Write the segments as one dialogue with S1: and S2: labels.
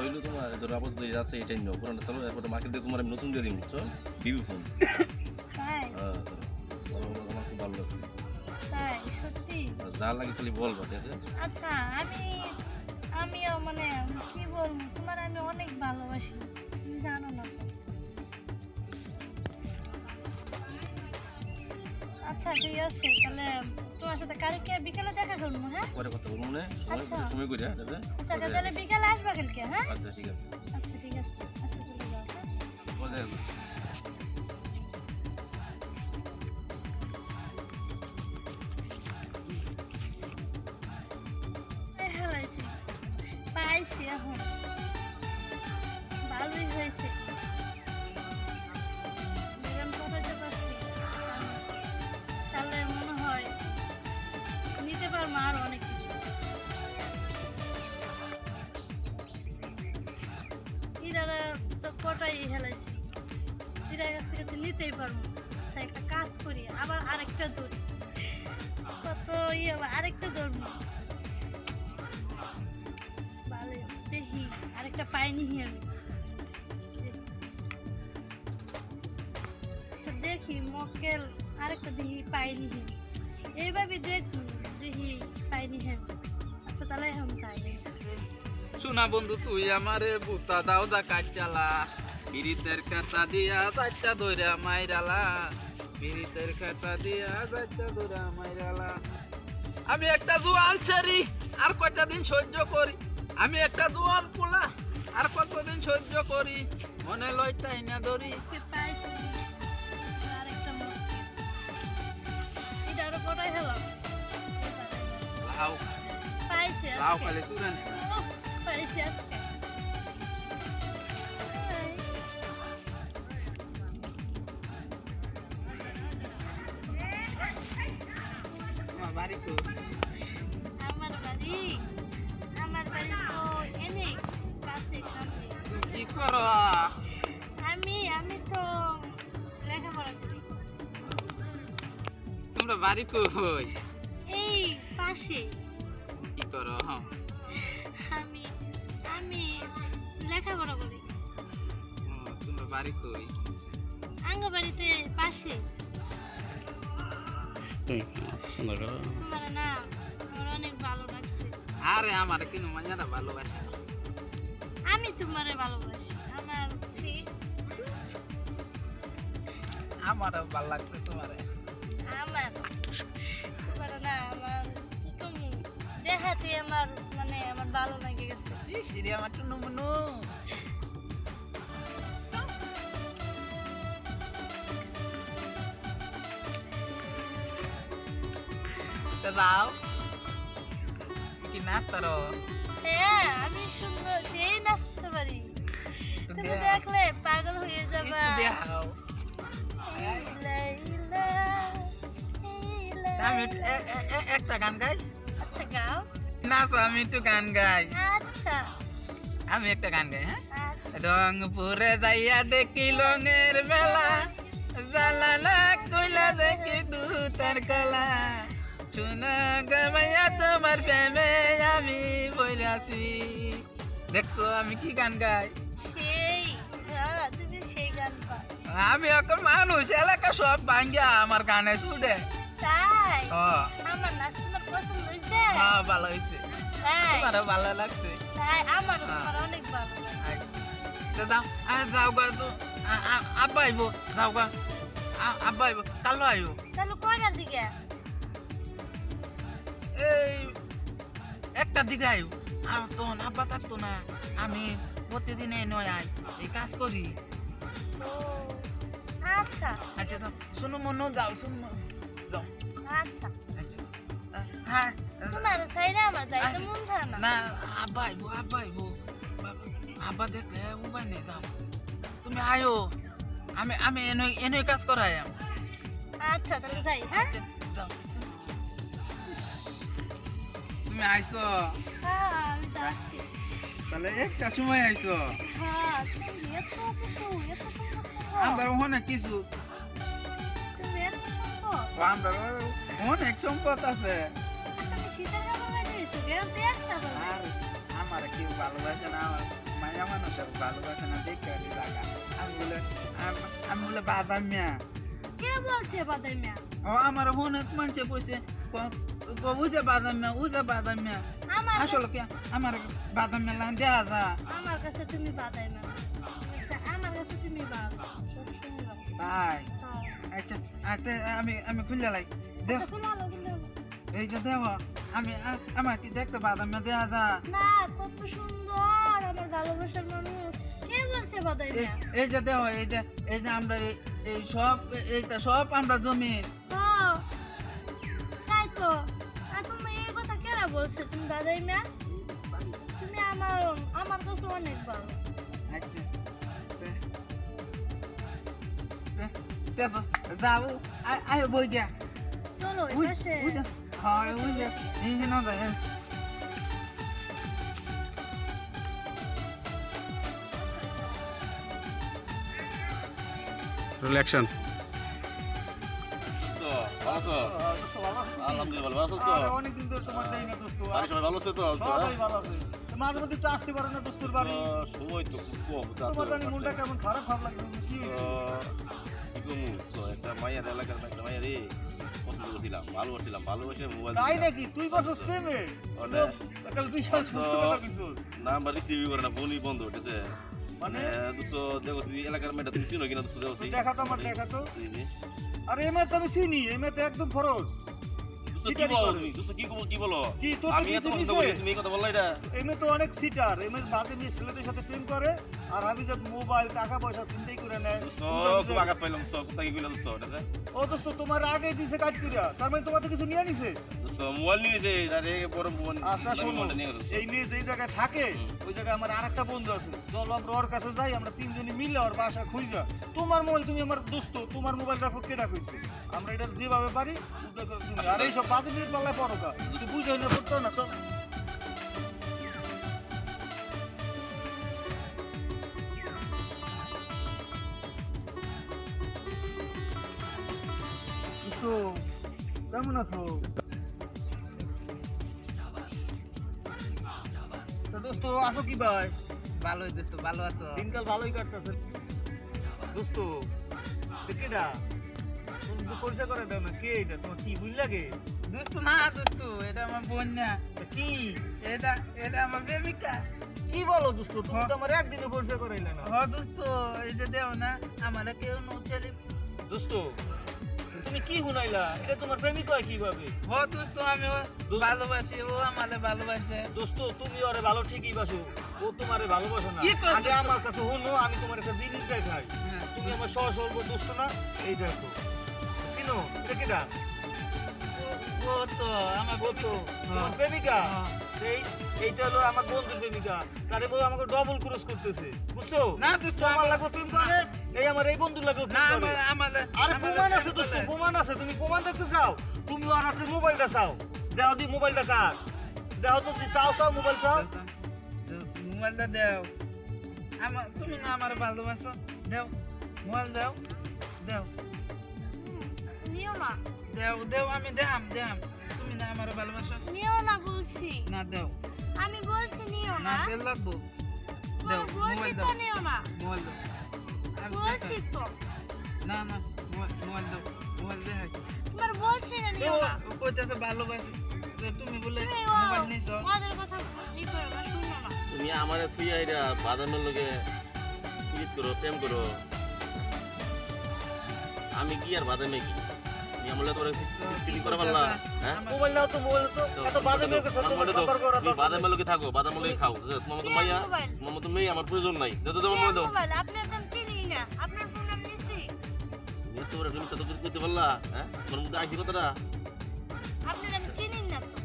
S1: হইল তোমার ধরো আপাতত এই আছে এটাই নাও। পুরানো চলো এরপরে মাকে দিয়ে তোমার আমি নতুন দিয়ে দিই বুঝছ? বিবি ফোন হ্যাঁ। আমার খুব ভালো লাগছে।
S2: সত্যি।
S1: যা লাগে খালি বলবা ঠিক আছে?
S2: আচ্ছা আমি আমিও মানে কি বলব তোমার আমি অনেক ভালোবাসি জানো না। আচ্ছা ঠিক আছে তাহলে তোমার সাথে কালকে বিকেলে দেখা করব হ্যাঁ?
S1: পরে কথা বলব না সময়
S2: আচ্ছা।
S1: ঠিক আছে
S2: আচ্ছা আচ্ছা, তাহলে বিকেলে আসবা কালকে হ্যাঁ?
S1: আচ্ছা ঠিক আছে।
S2: আচ্ছা ঠিক আছে। আচ্ছা চলে যাও আরেকটা পাইনি আমি দেখি, মক্কেল আরেকটা দেখি পাইনি এইভাবে দেখি দেখি পাইনি হে আচ্ছা তাহলে এখন চাই
S3: শোনা বন্ধু, তুই আমারে বুতা দাও দা কাটালা বিরিতের কাটা দিয়া চারটা দইরা মাইরালা। বিরিতের কাটা দিয়া চারটা দইরা মাইরালা। আমি একটা জোয়ান ছেড়ি, আর কয়টা দিন সহ্য করি। আমি একটা জোয়ান পোলা। আর কতদিন সহ্য করি? মনে লইটাই না ধরি
S2: পাইছি আরেকটা মক্কেল এটা আরও কটাই হলাম
S3: লাউ
S2: পাইছি
S3: লাউ। খালি তুলে
S2: পাইছি আজকে
S3: বাড়ি তো করো?
S2: আমি আমি তো লেখাপড়া করি।
S3: তোমরা বাড়ি কই?
S2: এই পাশে।
S3: কি করো
S2: আমি আমি লেখাপড়া করি।
S3: তোমরা বাড়ি কই?
S2: আঙ্গ বাড়িতে পাশে না আমার অনেক ভালো লাগছে।
S3: আরে আমার কিন্তু মাঝারা ভালোবাসে।
S2: আমি তোমারে ভালোবাসি আমার
S3: আমারও ভালো লাগছে তোমারে
S2: আমার তোমার না আমার কি কমু দেখাতে আমার মানে আমার ভালো লাগে গেছে
S3: সিরি আমার টুনু মুনু তা দাও কি নাচতারো
S2: হ্যাঁ আমি তুমি দেখলে পাগল হয়ে যাবা।
S3: আমি একটু- গান গাই?
S2: আচ্ছা গাও।
S3: আমি একটু গান গাই।
S2: আচ্ছা।
S3: আমি একটা গান গাই হ্যাঁ?
S2: আচ্ছা।
S3: রংপুরে যাইয়া দেখি লঙের মেলা জালালা কইলা দেখি দুতার কলা শুনা গামাইয়া তোমার প্রেমে আমি বইরাছি। দেখছ আমি কি গান গাই। আমি এখন মানুষ এলাকা সব ভাঙ্গিয়া আমার গানে শুনে।
S2: তাই? আমার নাচ তোমার পছন্দ হয়েছে?
S3: হ্যাঁ ভালো হয়েছে। তোমারও ভালো লাগছে?
S2: তাই আমার। তোমার অনেক ভালো লাগে
S3: যাও যাও গা তো আ- আ- আব্বা আইব যাও গা। আ- আব্বা আইব কালো আইব।
S2: কয়টার দিকে?
S3: এই একটা দিকে আইব। আর তখন আব্বা থাকতো না আমি প্রতিদিন এই নয় আই এই কাজ করি।
S2: ও। আচ্ছা।
S3: আচ্ছা শুনো মনো যাও শুনো যাও।
S2: আচ্ছা।
S3: আচ্ছা। হ্যাঁ
S2: তোমার সাইরা আমার যাইতে মন থাকে না।
S3: না আব্বা আইবো আব্বা দেখলে উপায় নেই যাও। তুমি আয়ো। আমি আমি এনে এনে কাজ করাই
S2: আচ্ছা তাহলে যাই হ্যাঁ?
S3: তুমি আইছো
S2: হ্যাঁ আমি যাচ্ছি।
S3: তাহলে একটা সময় আইছো
S2: হ্যাঁ তুমি এত কিছু এত
S3: আমরা অনেক কিছু
S2: তুমি এত সুন্দর
S3: আমরা অনেক সম্পদ আছে
S2: তুমি শীতের কাপড় গায়ে দিয়েছ গেল দেখতে পাবো
S3: আর আমার কেউ ভালোবাসে না আমার মায়া মানুষের ভালোবাসে না দেখতে পারি লাগা আমি বলে আম- আমি বলে বাদাম মিয়া
S2: কে বলছে বাদাই মিয়া
S3: ও আমার অনেক মানুষে কইছে বুঝে বাদাম মিয়া উজে বাদাম মিয়া
S2: আমার
S3: আসলে কি আমার বাদাম মিয়া লান দেয়া যা
S2: আমার কাছে তুমি বাদাই মিয়া আচ্ছা, আমার কাছে তুমি বাদা খুব সুন্দর
S3: তাই
S2: হ্যাঁ।
S3: আচ্ছা আমি আমি খুললে লাই।
S2: আচ্ছা।
S3: এই যে দেব আমি আমার কি দেখতে বাদাম দেয়া যা
S2: না কত সুন্দর আমার ভালোবাসার মানুষ। কে বলছে বাদাই
S3: এই যে দেও এই যে এই যে আমরা এই- সব এইটা সব আমরা জমি।
S2: তাই তো। আর তুমি এই কথা কেন বলছো? তুমি দাদাই মিয়া তুমি আমার আমার কাছে অনেক ভালো।
S3: আচ্ছা। যাও আয় বই গিয়া
S2: চলো
S3: যা। হয় যা। এই না যায়
S4: রিল্যাকশন
S1: তো ভালো আছো? আলহামদুলিল্লাহ ভালো আছো তো?
S5: অনেকদিন ধরে তোমার দেই না দোস্ত
S1: বাড়ির সবাই ভালো আছে তো?
S5: সবাই ভালো আছে। মাঝে মধ্যে একটু আসতে পারো না দোস্তুর বাড়ি।
S1: তো সময় তো খুব কম তা তো
S5: তোমার মনটা কেমন খারাপ খারাপ লাগে কি
S1: তো কি করব? তো একটা মাইয়ার এলাকার একটা মাইয়ার পছন্দ করছিলাম ভালোবাসছিলাম ভালোবাসে মোবাইল
S5: তাই নাকি তুই বছর প্রেমে কাল বিশাল
S1: নাম্বার রিসিভ করে না ফোনই বন্ধ উঠেছে
S5: মানে
S1: দুশো দেখো তুমি এলাকার মেয়েটা তুমি চিনো কিনা দুশো দেখো
S5: দেখা তো আমার দেখা তো। আরে এমএ তো আমি চিনি এমএ তো একদম যে মোবাইল টাকা পয়সা চিন্তাই করে নেয়।
S1: খুব আঘাত পাইলাম কোথায়
S5: ও দোস্ত তোমার আগে দিছে কাজ করিয়া তার মানে তোমার কিছু নিয়ে নিছে?
S1: মোবাইল নিয়ে আরে বড়
S5: আচ্ছা শোনো
S1: মোবাইলটা নিয়ে গেছে
S5: এই নিয়ে যেই জায়গায় থাকে ওই জায়গায় আমার আরেকটা বন্ধু আছে। চলো আমরা ওর কাছে যাই আমরা তিনজনই মিলে ওর বাসা খুঁজা। তোমার মোবাইল তুমি আমার দোস্ত তোমার মোবাইল রাখো কে রাখইছে আমরা এটা যেভাবে পারি আর এইসব বাদে মিনিট পাল্লায় পড়ো কা তুই বুঝে না করতো না চল। দোস্ত, কেমন আছো? তা দোস্ত আছো কি ভাই?
S3: ভালো দোস্ত ভালো আছো?
S5: দিনকাল ভালোই কাটতেছে। দোস্ত কেডা? তুমি পরিচয় করে দাও না কে এটা? তোমার কি বুঝ লাগে?
S3: দোস্ত না দোস্ত এটা আমার বোন না।
S5: কি?
S3: এটা এটা আমার প্রেমিকা।
S5: কি বলো দোস্ত তুমি তো আমার একদিনে পরিচয় করাইলে না।
S3: দোস্ত এই যে দেও না আমার কেউ নচলে
S5: দোস্ত তুমি কি শুনাইলা? এটা তোমার প্রেমিক হয় কীভাবে?
S3: হ দোস্ত আমি ও ভালোবাসি ও আমারে ভালোবাসে।
S5: দোস্ত তুমি ওরে ভালো ঠিকই বাসো। ও তোমারে ভালোবাসে না। আগে আমার কাছে শুনো আমি তোমার একটা জিনিস দেখাই।
S3: হ্যাঁ,
S5: তুমি আমার সহ সর্ব দোস্ত না? এই দেখো। চিনো এটা
S3: ও- ও তো আমার
S5: ও প্রেমিকা। এই এইটা হলো আমার বন্ধুর প্রেমিকা। তারে বউ আমাকে ডবল ক্রস করতেছে। বুঝছ?
S3: না দোস্ত
S5: তোমার
S3: আমার
S5: লাগো প্রেম করে এই আমার এই বন্ধুর লাগো
S3: না আমার আমার
S5: আরে প্রমাণ আছে দোস্ত। প্রমাণ আছে তুমি প্রমাণ দেখতে চাও। তুমি আর একটা মোবাইলটা চাও। দাও দি মোবাইলটা কার? দাও তো তুই চাও চাও মোবাইল চাও।
S3: মোবাইলটা দেও। আমার তুমি না আমার ভালোবাসো? দেও। মোবাইল দেও। দেও।
S2: নিও না।
S3: দেও দেও আমি দেহাম দেহাম তুমি না আমার ভালোবাসো?
S2: নিও না বলছি।
S3: না দেও।
S2: আমি বলছি নিও
S3: না।
S2: না
S3: দেও লাগবো। দেও মোবাইল
S2: তো
S3: দাও
S2: নিও না।
S3: মোবাইল দাও। আমি
S2: বলছি তো।
S3: না না মোবাইল মোবাইল দাও মোবাইল দেখাই
S2: তোমার বলছি না নিও না।
S3: ও কইতাছে ভালোবাসি। তুমি বলে
S2: তুমি
S3: মোবাইল নিছো
S2: ওদের কথা ই করো না শুনো না।
S1: তুমি আমার থুইয়া এটা বাদামের লোকে ইট করো প্রেম করো। আমি কি আর বাদামে কি? লোকে তোরা চিনি করা পারলা? হ্যাঁ?
S5: মোবাইল নাও তো মোবাইল তো।
S1: তো
S5: এত বাজে কাছে
S1: দাও,
S5: সম্পর্ক করা
S1: তুমি
S5: দরকার
S1: বাদামের থাকো? বাদামের লোকে খাও? তোমার মতো মাইয়া তোমার মতো মেয়ে আমার প্রয়োজন নাই। যত তোমার মনে দাও
S2: মোবাইল আপনি একদম চিনি না। আপনার ফোন আমি নিছি
S1: তুমি তো ওরা তুমি তো করতে পারলা হ্যাঁ? তোমার মধ্যে আইসি কথাটা?
S2: আপনার আমি চিনি না
S5: মেয়ে।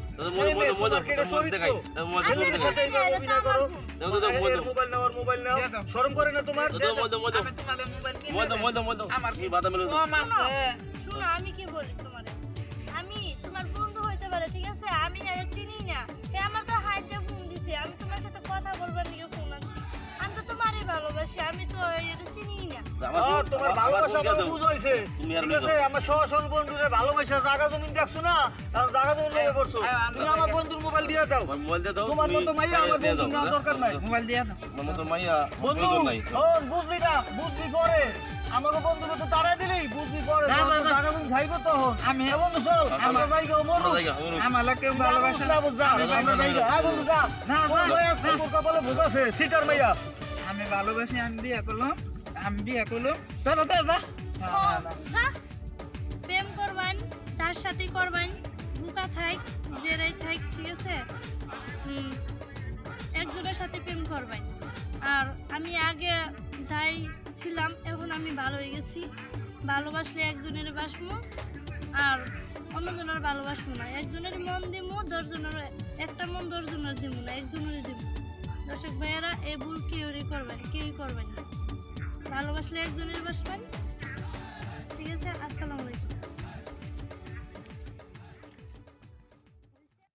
S5: শরম করে না তোমার?
S3: আমি তোমার
S1: কি
S3: আছে
S2: বলি তোমার? আমি তোমার বন্ধু হইতে পারে ঠিক আছে? আমি এর চিনি না। এ আমার তো হাইটে ফোন দিছে আমি তোমার সাথে কথা বলবার লিগে ফোন আনছি। আমি তো তোমারই ভালোবাসি আমি তো এটা চিনি না।
S5: তোমার ভালোবাসা আমার বুঝ হইছে। ঠিক আছে আমার সহ সহ বন্ধুরে ভালোবাসা জায়গা জমিন দেখছ না? কারণ জায়গা জমিন লেগে পড়ছো।
S3: আয়, আয়,
S5: তুমি আমার বন্ধুর মোবাইল দিয়ে দাও।
S1: মোবাইল দিয়ে দাও
S5: তোমার মতো মাইয়া আমার
S1: দিয়ে
S5: বন্ধুর দরকার নাই।
S3: মোবাইল দিয়ে দাও
S1: আমার মতো মাইয়া
S5: বন্ধু
S1: নাই।
S5: বুঝলি না বুঝলি পরে। আমাকে বন্ধুকে তো তাড়াই দিলি বুঝলি পরে
S3: না, না, না।
S5: জায়গা জমিন খাইবো তখন।
S3: আমি-
S5: এ বন্ধু চল আমরা
S1: আমার-
S5: যাইগা মরু
S1: আমরা
S3: কেউ ভালোবাসা
S5: না বুঝ বন্ধু যা। তোর কপালে ভোগ আছে সিটার মাইয়া।
S3: আমি ভালোবাসি আমি বিয়ে করলাম আমি বিয়ে করলাম। চলো তো যা
S2: প্রেম করবেন তার সাথেই করবেন বুকা থাক জেরাই থাক ঠিক আছে? হুম, একজনের সাথে প্রেম করবেন। আর আমি আগে যাই ছিলাম, এখন আমি ভালো হয়ে গেছি। ভালোবাসলে একজনের বাসবো, আর অন্যজনের ভালোবাসবো না। একজনের মন দিব দশজনের, একটা মন দশজনের দিব না, একজনের দিব দর্শক ভাইয়েরা এই ভুল কেউ করবেন কেউই করবেন না। ভালোবাসলে একজনের বাসবেন। ঠিক আছে, আসসালামু আলাইকুম।